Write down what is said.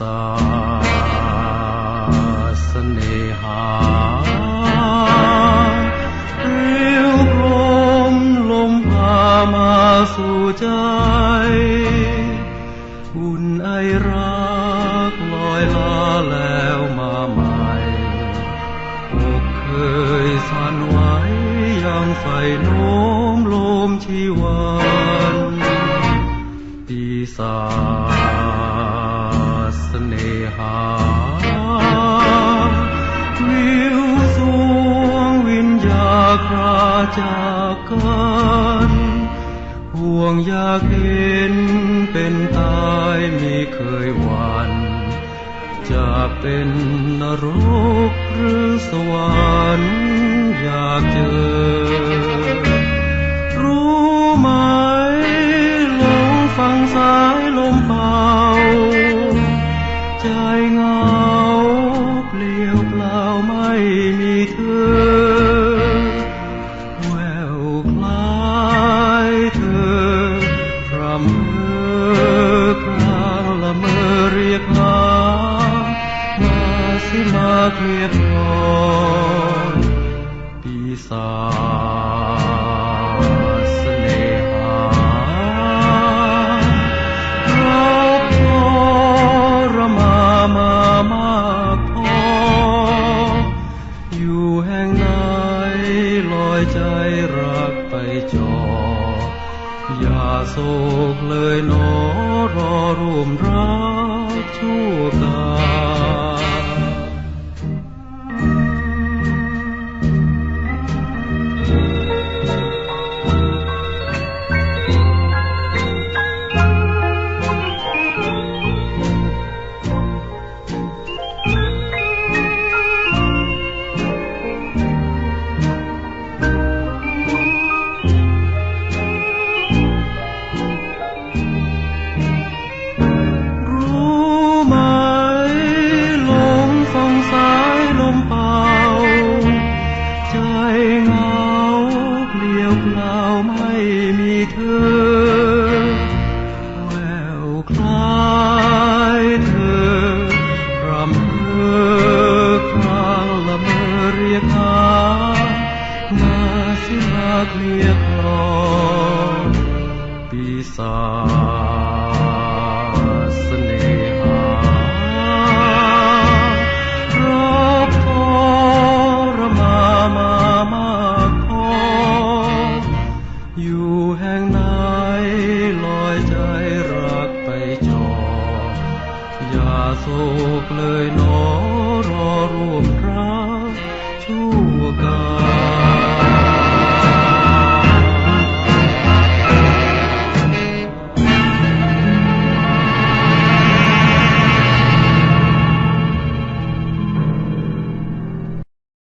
เสน่หาเรียวพรมลมพามาสู่ใจ อุ่นไอรักลอยลาแล้วมาใหม่อกเคยสั่นไหวยังไฟโน้มโลมชีวันปีศาจ จากกันห่วงอยากเห็นเป็นตายมีเคยหวันจะเป็นนรกหรือสวรรค์อยากเจอ อย่าโศกเลยหนอรอร่วมรักชั่วกา อยู่แห่งไหนลอยใจรักไปจอ อย่าโศกเลยหนอรอร่วมรักชั่วกา